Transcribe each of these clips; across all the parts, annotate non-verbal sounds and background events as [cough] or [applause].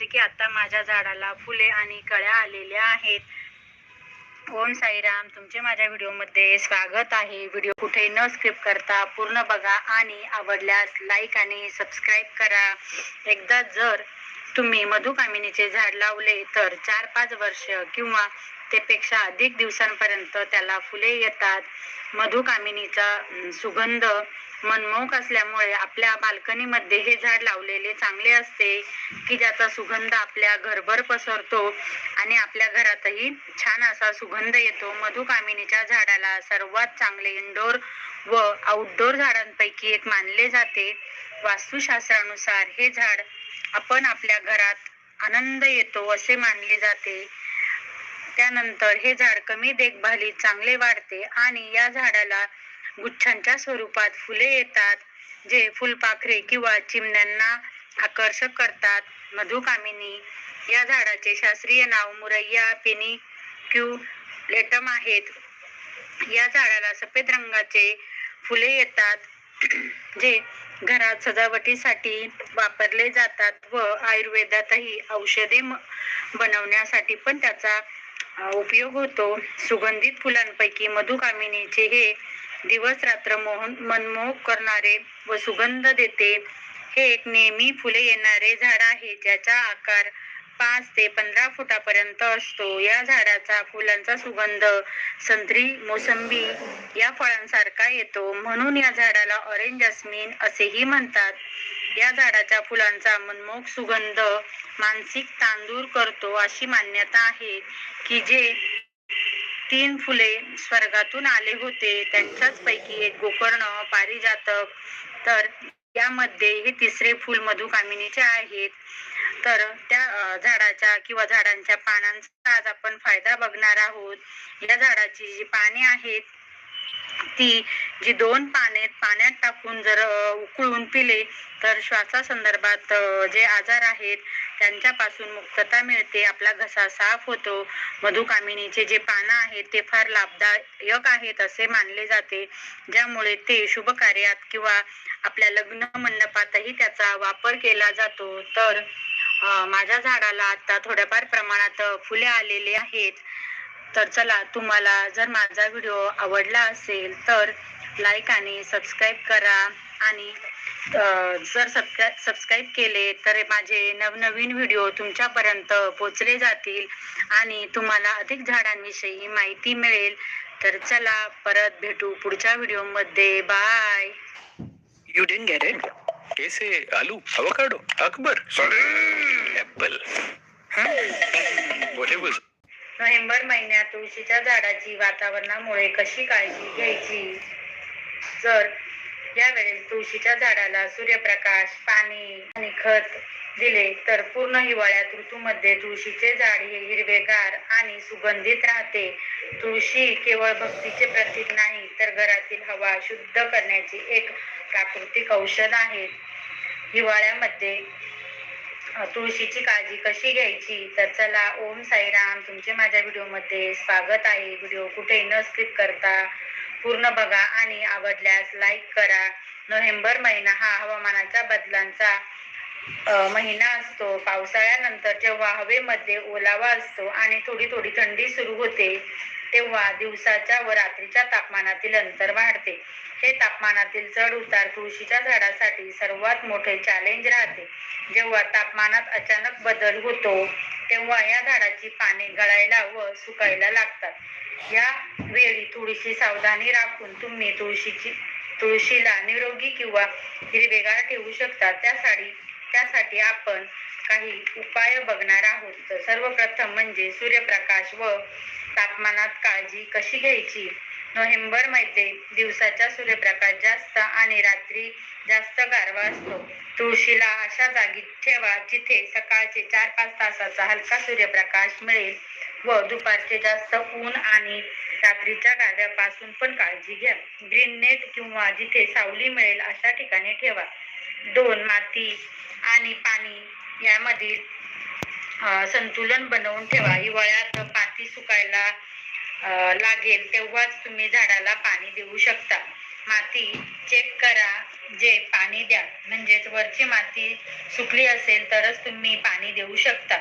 जसे की आता माझ्या झाडाला फुले आणि कळ्या आलेल्या आहेत. ओम साईराम तुमचे माझ्या व्हिडिओमध्ये स्वागत आहे. व्हिडिओ कुठे न स्किप करता पूर्ण बघा आणि आवडल्यास लाईक आणि सबस्क्राईब करा. एकदा जर तुम्ही मधुकामिनीचे झाड लावले तर चार पाच वर्ष किंवा त्यापेक्षा अधिक दिवसांपर्यंत त्याला फुले येतात. मधुकामिनीचा सुगंध मनमोहक असल्यामुळे आपल्या बाल्कनीमध्ये हे झाड लावलेले चांगले असते की ज्याचा सुगंध आपल्या घरभर पसरतो आणि आपल्या घरातही छान असा सुगंध येतो. मधुकामिनीच्या झाडाला सर्वात चांगले इंडोर व आउटडोर झाडांपैकी एक मानले जाते. वास्तुशास्त्रानुसार हे झाड आपण आपल्या घरात आनंद येतो असे मानले जाते. त्यानंतर हे झाड कमी देखभालीत चांगले वाढते आणि या झाडाला गुच्छांच्या स्वरूपात फुले येतात जे फुलपाखरे किंवा चिमण्यांना आकर्षक करतात. मधुकामिनी या झाडाचे शास्त्रीय नाव मुरैया पेनिक्युलेटम आहेत. या झाडाला सफेद रंगाचे फुले येतात जे घरात सजावटीसाठी वापरले जातात व आयुर्वेदातही औषधे बनवण्यासाठी पण त्याचा उपयोग होतो. सुगंधित फुलांपैकी मधुकामिनीचे हे दिवस रात्र मोहन मनमोहक करणारे व सुगंध देते. हे एक नेहमी फुले येणारे झाड आहे ज्याचा आकार पाच ते पंधरा फुटापर्यंत असतो. या झाडाचा फुलांचा सुगंध संत्री मोसंबी या फळांसारखा येतो. म्हणून या झाडाला ऑरेंज जस्मिन असेही म्हणतात. या झाडाच्या फुलांचा मनमोहक सुगंध मानसिक तांदूर करतो अशी मान्यता आहे की जे तीन फुले स्वर्गातून आले होते. त्यांच्याच पैकी एक गोकर्ण पारिजातक. तर यामध्ये हे तिसरे फूल मधुकामिनीचे आहेत. तर त्या झाडाच्या किंवा झाडांच्या पानांचा आज आपण फायदा बघणार आहोत. या झाडाची जी पाने आहेत ती जी दोन पाने पाण्यात टाकून जर उकळून पिले तर श्वासासंदर्भात जे आजार आहेत त्यांच्यापासून मुक्तता मिळते आपला घसा साफ होतो. मधुकामिनीचे जे पानं आहेत ते फार लाभदायक आहेत असे मानले जाते. ज्यामुळे ते शुभ कार्यात किंवा आपल्या लग्न मंडपातही त्याचा वापर केला जातो. तर माझ्या झाडाला आता थोड्याफार प्रमाणात फुले आलेली आहेत. तर चला तुम्हाला जर माझा व्हिडिओ आवडला असेल तर लाईक आणि सबस्क्राईब करा. आणि जर सबस्क्राईब सबस्क्राईब केले तर माझे नवनवीन व्हिडिओ तुमच्यापर्यंत पोचले जातील. आणि तुम्हाला अधिक झाडांविषयी माहिती मिळेल. तर चला परत भेटू पुढच्या व्हिडिओमध्ये bye You didn't get it? कैसे? आलू avocado अकबर एप्पल was? नोव्हेंबर महिन्यात तुळशीच्या झाडाची वातावरणामुळे कशी काळजी घ्यायची? जर यावेळेस तुळशीच्या झाडाला सूर्यप्रकाश पाणी आणि खत दिले तर पूर्ण हिवाळ्यात ऋतूमध्ये तुळशीचे झाड हे हिरवेगार आणि सुगंधित राहते. तुळशी केवळ भक्तीचे प्रतीक नाही तर घरातील हवा शुद्ध करण्याची एक प्राकृतिक औषध आहे. हिवाळ्यामध्ये तुळशीची काळजी कशी घ्यायची? तर चला ओम साईराम तुमचे माझ्या व्हिडिओमध्ये स्वागत आहे. व्हिडिओ कुठे न स्किप करता पूर्ण बघा आणि आवडल्यास लाईक करा. नोव्हेंबर महिना हा हवामानाच्या बदलांचा महिना असतो. पावसाळ्यानंतर जेव्हा हवेमध्ये ओलावा असतो आणि थोडी थोडी थंडी सुरू होते तेव्हा दिवसाच्या व रात्रीच्या तापमानातील अंतर वाढते. हे तापमानातील चढ उतार तुळशीच्या झाडासाठी सर्वात मोठे चॅलेंज राहते. जेव्हा तापमानात अचानक बदल होतो तेव्हा या झाडाची पाने गळायला व सुकायला लागतात. या वेळी थोडीशी सावधानी राखून तुम्ही तुळशीची तुळशीला निरोगी किंवा हिरवेगार ठेवू शकता. त्यासाठी त्यासाठी आपण काही उपाय बघणार आहोत. तर सर्वप्रथम म्हणजे सूर्यप्रकाश व तापमानात काळजी कशी घ्यायची? नोव्हेंबरमध्ये दिवसाचा सूर्यप्रकाश जास्त आणि रात्री जास्त गारवा असतो. तुळशीला अशा जागी ठेवा जिथे सकाळचे चार पाच तासाचा हलका सूर्यप्रकाश मिळेल व दुपारचे जास्त ऊन आणि रात्रीच्या गारव्यापासून पण काळजी घ्या. ग्रीन नेट किंवा जिथे सावली मिळेल अशा ठिकाणी ठेवा. दोन माती आणि पाणी यामधील संतुलन बनवून ठेवा. हिवाळ्यात पाती सुकायला लागेल तेव्हाच तुम्ही झाडाला पाणी देऊ शकता. माती चेक करा जे पाणी द्या. म्हणजेच वरची माती सुकली असेल तरच तुम्ही पाणी देऊ शकता.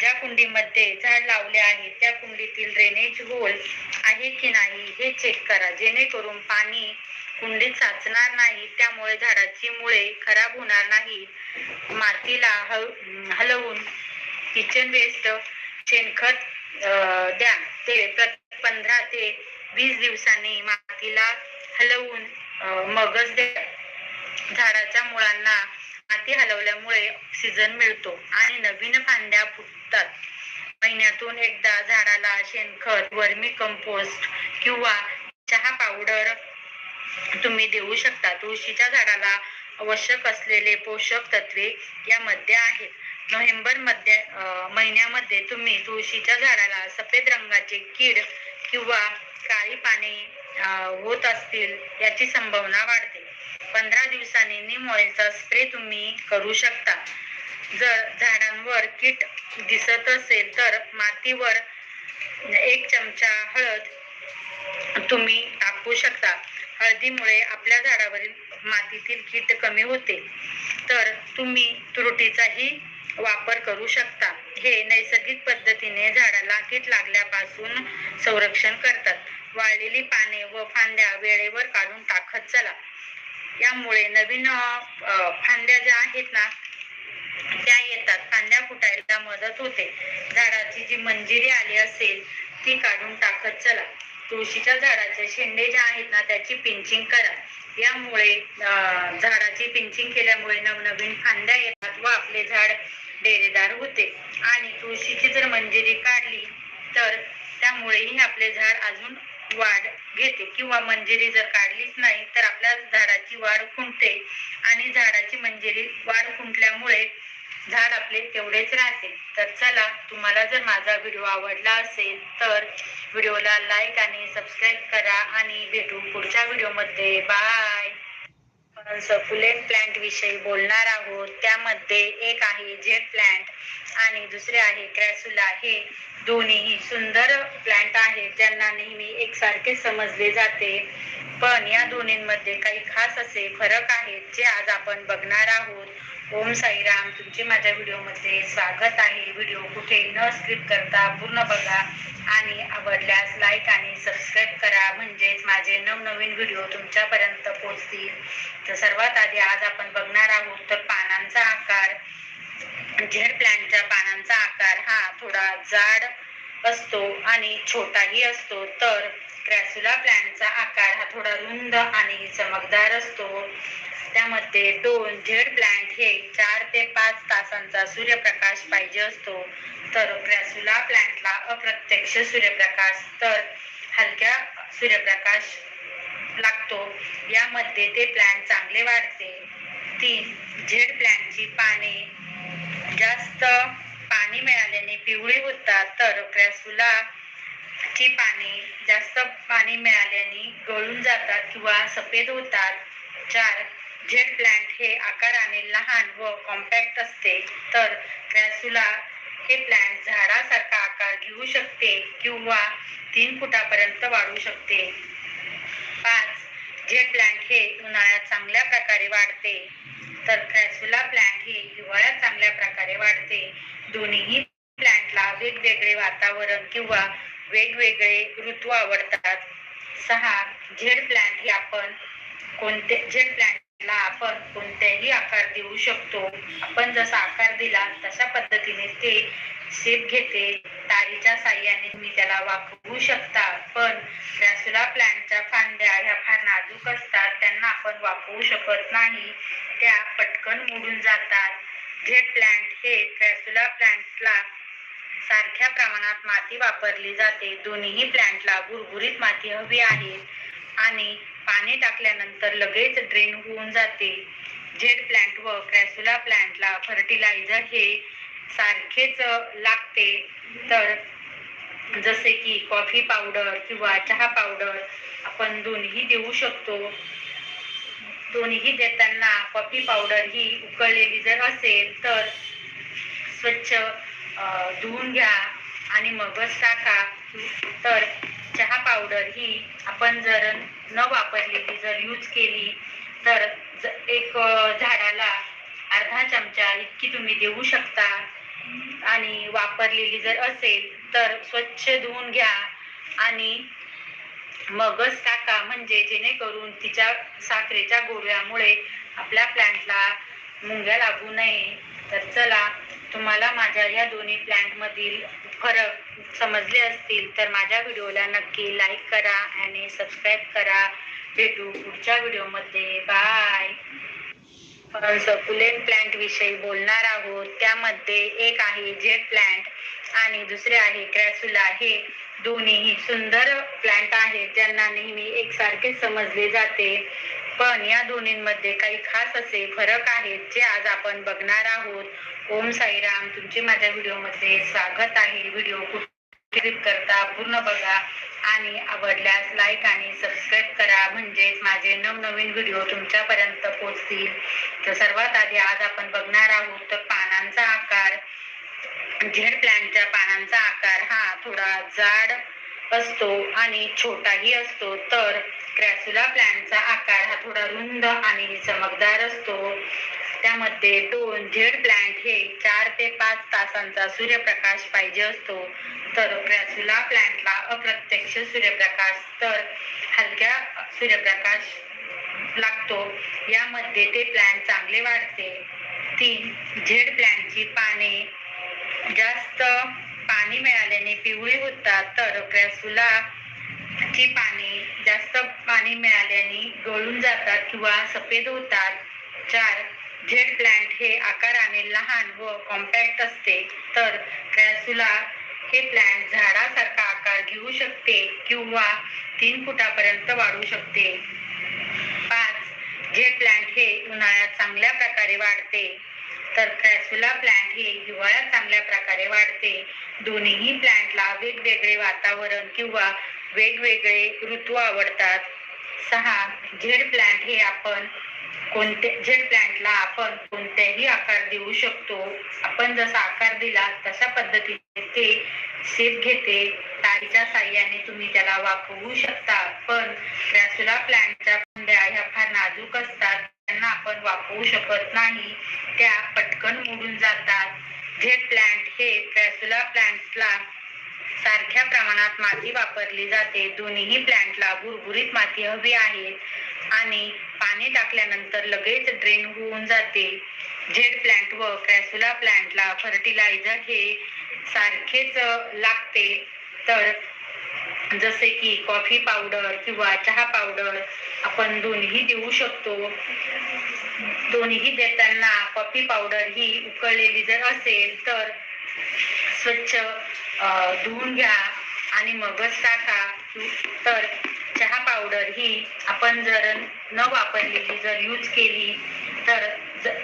ज्या कुंडीमध्ये झाड लावले आहे त्या कुंडीतील ड्रेनेज होल आहे की नाही हे चेक करा. जेणेकरून पाणी कुंडीत साचणार नाही त्यामुळे झाडाची मुळे खराब होणार नाही. मातीला हल- हलवून किचन वेस्ट शेणखत अं, द्या. ते प्रत्येक पंधरा ते वीस दिवसांनी मातीला हलवून अं, मगच झाडाच्या मुळांना माती हलवल्यामुळे ऑक्सिजन मिळतो आणि नवीन फांद्या फुटतात. महिन्यातून एकदा झाडाला शेणखत वर्मी कंपोस्ट किंवा चहा पावडर तुम्ही देऊ शकता. तुळशीच्या झाडाला आवश्यक असलेले पोषक तत्वे यामध्ये आहेत. नोव्हेंबरमध्ये महिन्यामध्ये तुम्ही तुळशीच्या झाडाला सफेद रंगाचे कीड किंवा काळी पाने होत असतील याची संभावना वाढते. पंधरा दिवसांनी निम ऑइलचा स्प्रे तुम्ही करू शकता. जर झाडांवर कीट दिसत असेल तर मातीवर एक चमचा हळद तुम्ही टाकू शकता. हळदीमुळे आपल्या झाडावरील मातीतील कीट कमी होते. तर तुम्ही त्रुटीचाही वापर करू शकता. हे नैसर्गिक पद्धतीने झाडाला कीट लागल्यापासून संरक्षण करतात. वाळलेली पाने व फांद्या वेळेवर काढून टाकत चला. यामुळे नवीन फांद्या ज्या आहेत ना त्या येतात. फांद्या फुटायला मदत होते. झाडाची जी मंजिरी आली असेल ती काढून टाकत चला. तुळशीच्या झाडाचे शेंडे जे आहेत ना त्याची पिंचिंग करा. यामुळे झाडाची पिंचिंग केल्यामुळे नवनवीन फांद्या येतात व आपले झाड डेरेदार होते. आणि तुळशीची जर मंजिरी काढली तर त्यामुळेही आपले झाड अजून वाढ घेते. किंवा मंजिरी जर काढलीच नाही तर आपल्या झाडाची वाढ खुंटते. आणि झाडाची मंजिरी वाढ खुंटल्यामुळे झाड आपले तेवढेच राहते. तर चला तुम्हाला जर माझा व्हिडिओ आवडला असेल तर व्हिडिओला लाईक आणि सबस्क्राईब करा. आणि भेटू पुढच्या व्हिडिओमध्ये. बाय! आपण सकुलेंट प्लांट विषयी बोलणार आहोत. त्यामध्ये एक आहे जेट प्लांट आणि दुसरे आहे क्रॅसुला. हे दोन्हीही सुंदर प्लांट आहेत. ज्यांना नेहमी एकसारखे समजले जाते. पण या दोन्हींमध्ये काही खास असे फरक आहेत जे आज आपण बघणार आहोत. ओम साईराम तुमचे माझ्या व्हिडिओमध्ये स्वागत आहे. व्हिडिओ कुठे न स्किप करता पूर्ण बघा आणि आवडल्यास लाईक आणि सबस्क्राईब करा. म्हणजेच माझे नवनवीन व्हिडिओ तुमच्यापर्यंत पोहोचतील. तर सर्वात आधी आज आपण बघणार आहोत तर पानांचा आकार झेड प्लॅनच्या पानांचा आकार हा थोडा जाड असतो आणि छोटाही असतो. तर क्रॅसुला प्लॅनचा आकार हा थोडा रुंद आणि चमकदार असतो. त्यामध्ये दोन झेड प्लांट हे चार ते पाच तासांचा सूर्यप्रकाश पाहिजे असतो. तर क्रॅसुला प्लांटला अप्रत्यक्ष सूर्यप्रकाश तर हलक्या सूर्यप्रकाश लागतो. यामध्ये ते प्लांट चांगले वाढते. तीन झेड प्लांटची पाने जास्त पाणी मिळाल्याने पिवळी होतात. तर क्रॅसुला ची पाने जास्त पाणी मिळाल्याने गळून जातात किंवा सफेद होतात. चार झेड प्लांट हे आकाराने लहान व कॉम्पॅक्ट असते तर क्रॅसुला हे प्लांट झाडासारखा आकार घेऊ शकते किंवा तीन फुटापर्यंत वाढू शकते. पाच झेड प्लांट हे उन्हाळ्यात चांगल्या प्रकारे वाढते तर क्रॅसुला प्लांट हे हिवाळ्यात चांगल्या प्रकारे वाढते. दोन्हीही प्लांटला वेगवेगळे वातावरण किंवा वेगवेगळे ऋतू आवडतात. सहा झेड प्लांट हे आपण कोणते झेड ला आपण कोणत्याही आकार देऊ शकतो. आपण जसा आकार दिला तशा पद्धतीने ते शेप घेते. तारीच्या साह्याने तुम्ही त्याला वापरू शकता. पण रॅसुला प्लांटच्या फांद्या ह्या फार नाजूक असतात. त्यांना आपण वापरू शकत नाही. त्या पटकन मोडून जातात. झेड प्लांट हे क्रॅसुला प्लांटला सारख्या प्रमाणात माती वापरली जाते. दोन्हीही प्लांटला भुरभुरीत माती हवी आहे. आणि पाणी टाकल्यानंतर लगेच ड्रेन होऊन जाते. झेड प्लांट व क्रॅसुला प्लांटला फर्टिलायझर हे सारखेच लागते. तर जसे की कॉफी पावडर किंवा चहा पावडर आपण दोन्ही देऊ शकतो. दोन्ही देताना कॉफी पावडर ही उकळलेली जर असेल तर स्वच्छ धुवून घ्या आणि मगच टाका. तर चहा पावडर ही आपण जर न वापरलेली जर यूज केली तर एक झाडाला अर्धा चमचा इतकी तुम्ही देऊ शकता. आणि वापरलेली जर असेल तर स्वच्छ धुवून घ्या. आणि मगच टाका म्हणजे जेणेकरून तिच्या साखरेच्या गोळ्यामुळे आपल्या प्लांटला मुंग्या लागू नये. तर चला तुम्हाला माझ्या या दोन्ही प्लॅन्टमधील फरक समजले असतील तर माझ्या व्हिडिओला नक्की लाईक करा आणि सबस्क्राईब करा. भेटू पुढच्या व्हिडिओमध्ये. बाय सकुलेंट प्लांट विषयी बोलणार आहोत. त्यामध्ये एक आहे जेट प्लांट आणि दुसरे आहे क्रॅसुला हे दोन्हीही सुंदर प्लांट आहेत. ज्यांना नेहमी एकसारखे समजले जाते. पण या दोन्हींमध्ये काही खास असे फरक आहेत जे आज आपण बघणार आहोत. ओम साईराम तुमचे माझ्या व्हिडिओमध्ये स्वागत आहे. व्हिडिओ क्लिक करता पूर्ण बघा आणि आवडल्यास लाईक आणि सबस्क्राईब करा. म्हणजेच माझे नवनवीन व्हिडिओ तुमच्यापर्यंत पोहोचतील. तर सर्वात आधी आज आपण बघणार आहोत तर पानांचा आकार. झेड प्लॅनच्या पानांचा आकार हा थोडा जाड असतो आणि छोटाही असतो. तर क्रॅसुला प्लांटचा आकार हा थोडा रुंद आणि चमकदार असतो. त्यामध्ये दोन झेड प्लांट हे चार ते पाच तासांचा सूर्यप्रकाश पाहिजे असतो. तर क्रॅसुला प्लांटला अप्रत्यक्ष सूर्यप्रकाश तर हलक्या सूर्यप्रकाश लागतो. यामध्ये ते प्लांट चांगले वाढते. तीन झेड प्लांटची पाने जास्त पाणी मिळाल्याने पिवळी होतात. तर क्रॅसुला ची पाने जास्त पाणी मिळाल्याने गळून जातात किंवा सफेद होतात. चार झेड प्लांट हे आकाराने लहान व कॉम्पॅक्ट असते. तर क्रॅसुला हे प्लांट झाडासारखा आकार घेऊ शकते किंवा तीन फुटापर्यंत वाढू शकते. पाच झेड प्लांट हे उन्हाळ्यात चांगल्या प्रकारे वाढते. तर क्रॅसुला प्लांट हे हिवाळ्यात चांगल्या प्रकारे वाढते. दोन्हीही प्लांटला वेगवेगळे वातावरण किंवा वेगवेगळे ऋतू आवडतात. सहा झेड प्लांट हे आपण कोणते झेड प्लांटला आपण कोणत्याही आकार देऊ शकतो. आपण जसा आकार दिला तशा पद्धतीने ते शेप घेते. तारीच्या साह्याने तुम्ही त्याला वापरू शकता. पण रॅसुला प्लांटच्या कुंड्या ह्या फार नाजूक असतात. त्यांना आपण वापरू शकत नाही. त्या पटकन मोडून जातात. झेड प्लांट हे रॅसुला प्लांटला सारख्या प्रमाणात माती वापरली जाते. दोन्ही प्लांटला भुरभुरीत माती हवी आहे. आणि पाणी टाकल्यानंतर लगेच ड्रेन होऊन जाते. झेड प्लांट व क्रॅसुला प्लांटला फर्टिलायझर हे सारखेच लागते. तर जसे की कॉफी पावडर किंवा चहा पावडर आपण दोन्ही देऊ शकतो. दोन्ही देताना कॉफी पावडर ही उकळलेली जर असेल तर स्वच्छ धुवून घ्या आणि मगच टाका. तर चहा पावडर ही आपण जर न वापरलेली जर यूज केली तर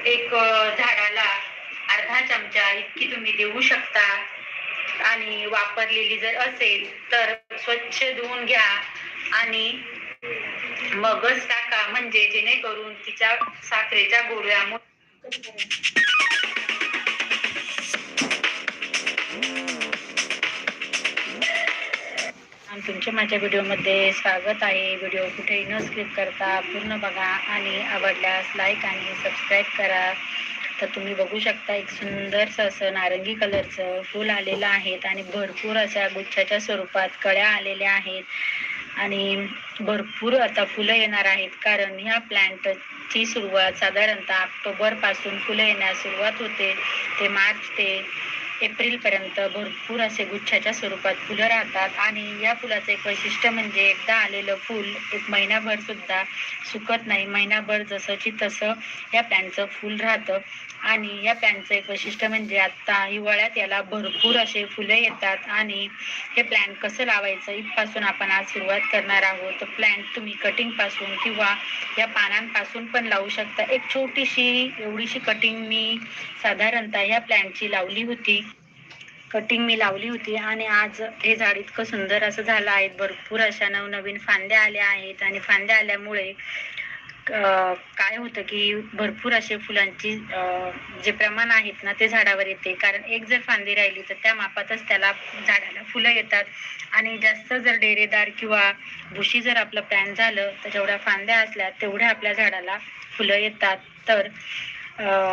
एक झाडाला अर्धा चमचा इतकी तुम्ही देऊ शकता. आणि वापरलेली जर असेल तर स्वच्छ धुवून घ्या आणि मगच टाका. म्हणजे जेणेकरून तिच्या साखरेच्या गोळ्या तुमचे माझ्या व्हिडिओमध्ये स्वागत आहे. व्हिडिओ कुठेही न स्किप करता पूर्ण बघा आणि आवडल्यास लाईक आणि सबस्क्राईब करा. तर तुम्ही बघू शकता एक सुंदरसं असं नारंगी कलरचं फूल आलेलं आहेत आणि भरपूर अशा गुच्छाच्या स्वरूपात कळ्या आलेल्या आहेत. आणि भरपूर आता फुलं येणार आहेत. कारण ह्या प्लॅन्टची सुरुवात साधारणतः ऑक्टोबरपासून फुलं येण्यास सुरुवात होते. ते मार्च ते एप्रिलपर्यंत भरपूर असे गुच्छाच्या स्वरूपात फुलं राहतात आणि या फुलाचं एक वैशिष्ट्य म्हणजे एकदा आलेलं फूल एक महिनाभर सुद्धा सुकत नाही. महिनाभर जसंची तसं या प्लॅनचं फूल राहतं. आणि या प्लॅनचं एक वैशिष्ट्य म्हणजे आत्ता हिवाळ्यात याला भरपूर असे फुलं येतात आणि हे प्लॅन कसं लावायचं इथपासून आपण आज सुरुवात करणार आहोत. प्लॅन तुम्ही कटिंगपासून किंवा या पानांपासून पण लावू शकता. एक छोटीशी एवढीशी कटिंग मी साधारणतः या प्लॅनची लावली होती. कटिंग मी लावली होती आणि आज हे झाड इतकं सुंदर असं झालं आहे. भरपूर अशा नवनवीन फांद्या आल्या आहेत आणि फांद्या आल्यामुळे काय होतं की भरपूर असे फुलांची जे प्रमाण आहेत ना ते झाडावर येते. कारण एक जर फांदी राहिली तर त्या मापातच त्याला झाडाला फुलं येतात. आणि जास्त जर डेरेदार किंवा भुशी जर आपलं पॅन झालं तर जेवढ्या फांद्या असल्या तेवढ्या आपल्या झाडाला फुलं येतात. तर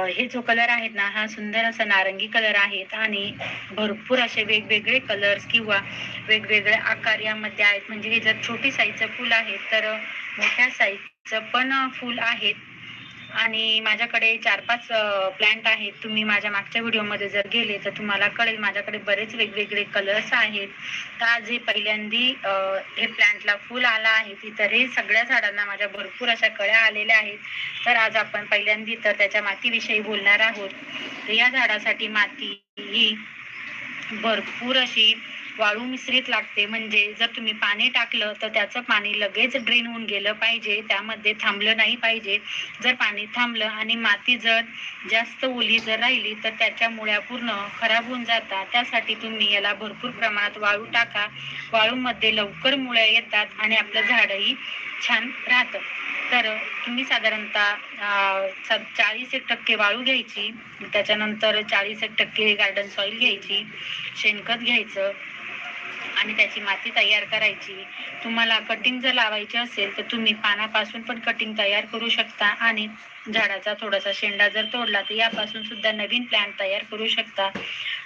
हे जो कलर आहेत ना हा सुंदर असा नारंगी कलर आहेत आणि भरपूर असे वेगवेगळे कलर्स किंवा वेगवेगळे आकार यामध्ये आहेत. म्हणजे हे जर छोटी साईजचं फुल आहे तर मोठ्या साईज पण फुल आहेत. आणि माझ्याकडे चार पाच प्लांट आहेत. तुम्ही माझ्या मागच्या व्हिडिओमध्ये जर गेले तर तुम्हाला कळेल माझ्याकडे बरेच वेगवेगळे कलर्स आहेत. तर आज हे पहिल्यांदी हे प्लांटला फुल आला आहे. इतर हे सगळ्या झाडांना माझ्या भरपूर अशा कळ्या आलेल्या आहेत. तर आज आपण पहिल्यांदी तर त्याच्या मातीविषयी बोलणार आहोत. तर या झाडासाठी माती ही भरपूर अशी वाळू मिश्रित लागते. म्हणजे जर तुम्ही पाणी टाकलं तर त्याचं पाणी लगेच ड्रेन होऊन गेलं पाहिजे. त्यामध्ये थांबलं नाही पाहिजे. जर पाणी थांबलं आणि माती जर जास्त ओली जर राहिली तर त्याच्या मुळ्या पूर्ण खराब होऊन जातात. त्यासाठी तुम्ही याला भरपूर प्रमाणात वाळू टाका. वाळूमध्ये लवकर मुळ्या येतात आणि आपलं झाडही छान राहतं. तर तुम्ही साधारणतः चाळीस एक टक्के वाळू घ्यायची. त्याच्यानंतर चाळीस एक टक्के गार्डन सॉईल घ्यायची. शेणखत घ्यायचं. आणि त्याची माती तयार करायची. तुम्हाला कटिंग जर लावायची असेल तर तुम्ही पानापासून पण कटिंग तयार करू शकता आणि झाडाचा थोडासा शेंडा जर तोडला तर यापासून सुद्धा नवीन प्लॅन तयार करू शकता.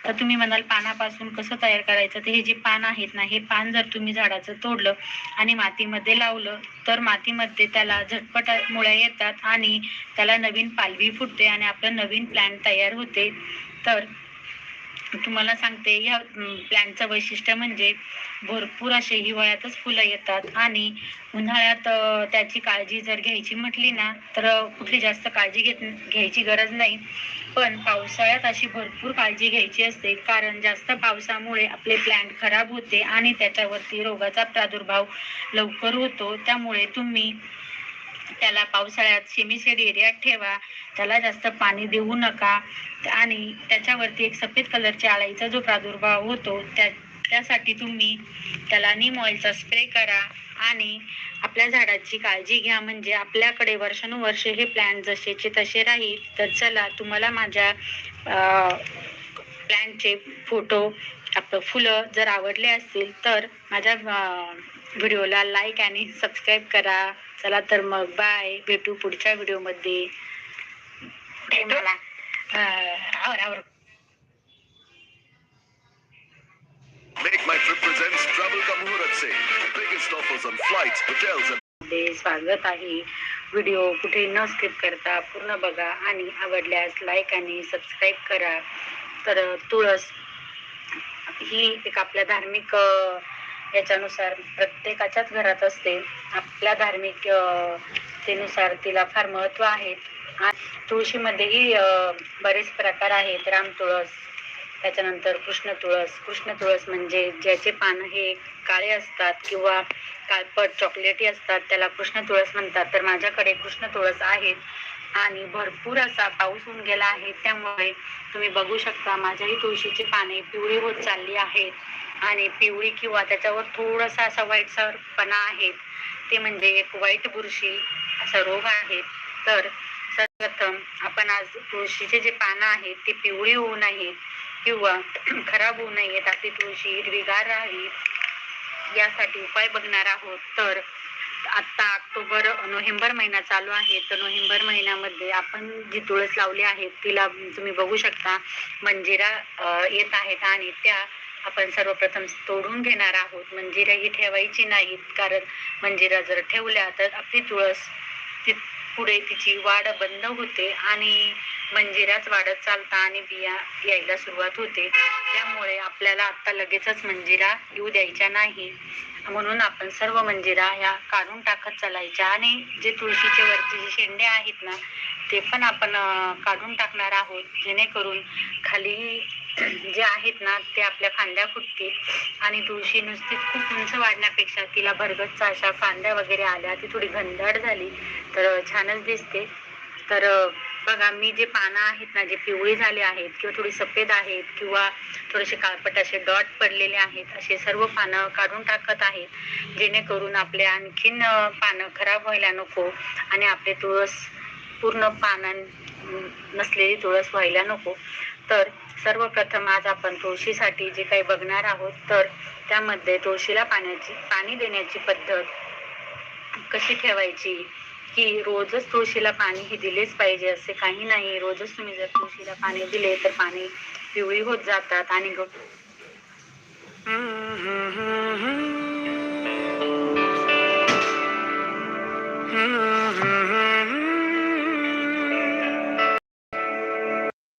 तर तुम्ही म्हणाल पानापासून कसं तयार करायचं? तर हे जे पान आहेत ना हे पान जर तुम्ही झाडाचं तोडलं आणि मातीमध्ये लावलं तर मातीमध्ये त्याला झटपट मुळ्या येतात आणि त्याला नवीन पालवी फुटते आणि आपलं नवीन प्लॅन तयार होते. तर तुम्हाला सांगते या प्लॅन्टचं वैशिष्ट्य म्हणजे भरपूर असे हिवाळ्यातच फुलं येतात आणि उन्हाळ्यात त्याची काळजी जर घ्यायची म्हटली ना तर कुठली जास्त काळजी घेत घ्यायची गरज नाही. पण पावसाळ्यात अशी भरपूर काळजी घ्यायची असते कारण जास्त पावसामुळे आपले प्लॅन्ट खराब होते आणि त्याच्यावरती रोगाचा प्रादुर्भाव लवकर होतो. त्यामुळे तुम्ही त्याला पावसाळ्यात सेमीशेड एरियात ठेवा. त्याला जास्त पाणी देऊ नका. आणि त्याच्यावरती एक सफेद कलरच्या आळाईचा जो प्रादुर्भाव होतो त्या त्यासाठी तुम्ही त्याला नीम ऑइलचा स्प्रे करा. आणि आपल्या झाडाची काळजी घ्या. म्हणजे आपल्याकडे वर्षानुवर्षे हे प्लॅन जसेचे तसे राहील तर चला तुम्हाला माझ्या प्लॅनचे फोटो आपलं फुलं जर आवडले असतील तर माझ्या व्हिडिओला लाईक आणि सबस्क्राईब करा. चला तर मग बाय भेटू पुढच्या व्हिडिओमध्ये मला अं, आवर आवर. Make My Trip presents Travel का मुहूर्त से. Biggest offers on flights, hotels and मध्ये स्वागत आहे. व्हिडिओ कुठे न स्किप करता पूर्ण बघा आणि आवडल्यास लाईक आणि सबस्क्राईब करा. तर तुळस ही एक आपल्या धार्मिक याच्यानुसार प्रत्येकाच्याच घरात असते. आपल्या धार्मिक तेनुसार तिला फार महत्त्व आहे. आणि तुळशीमध्येही बरेच प्रकार आहेत. राम तुळस त्याच्यानंतर कृष्ण तुळस. कृष्ण तुळस म्हणजे ज्याचे पान हे काळे असतात किंवा काळपट चॉकलेटी असतात त्याला कृष्ण तुळस म्हणतात. तर माझ्याकडे कृष्ण तुळस आहेत आणि भरपूर असा पाऊस होऊन गेला आहे. त्यामुळे तुम्ही बघू शकता माझ्याही तुळशीची पाने पिवळी होत चालली आहेत. आणि पिवळी किंवा त्याच्यावर थोडासा असा व्हाईटसरपणा आहे ते म्हणजे एक वाईट बुरशी असा रोग आहे. तर सर्वप्रथम आपण आज तुळशीचे जे पानं आहेत ते पिवळी होऊ नयेत किंवा [clears throat] खराब होऊ नयेत आपली तुळशी हिरवीगार राहावी. यासाठी उपाय बघणार आहोत. तर आता ऑक्टोबर नोव्हेंबर महिना चालू आहे. तर नोव्हेंबर महिन्यामध्ये आपण जी तुळस लावली आहे तिला तुम्ही बघू शकता. मंजिरा येत आहेत आणि त्या आपण सर्वप्रथम तोडून घेणार आहोत. मंजिरा ही ठेवायची नाहीत. कारण मंजिरा जर ठेवल्या तर आपली तुळस ती पुढे तिची वाढ बंद होते आणि मंजिराच वाढत चालता आणि बिया यायला सुरुवात होते. त्यामुळे आपल्याला आता लगेचच मंजिरा येऊ द्यायच्या नाही. म्हणून आपण सर्व मंजिरा ह्या काढून टाकत चालायच्या. आणि जे तुळशीचे वरचे जे शेंडे आहेत ना ते पण आपण काढून टाकणार आहोत. जेणेकरून खाली जे आहेत ना ते आपल्या फांद्या फुटतील. आणि तुळशी नुसती खूप उंच वाढण्यापेक्षा तिला भरगच्च अशा फांद्या वगैरे आल्या. ती थोडी घनदाट झाली. तर छानच दिसते. तर बघा मी जे पानं आहेत ना जे पिवळी झाले आहेत किंवा थोडी सफेद आहेत किंवा थोडेसे काळपट असे डॉट पडलेले आहेत असे सर्व पानं काढून टाकत आहेत. जेणेकरून आपले आणखीन पानं खराब व्हायला नको आणि आपले तुळस पूर्ण पानं नसलेली तुळस व्हायला नको. तर सर्वप्रथम आज आपण तुळशीसाठी जे काही बघणार आहोत तर त्यामध्ये तुळशीला पाण्याची पाणी देण्याची पद्धत कशी ठेवायची? की रोजच तुळशीला पाणी हे दिलेच पाहिजे असे काही नाही. रोजच तुम्ही जर तुळशीला पाणी दिले तर पाणी पिवळी होत जातात आणि ग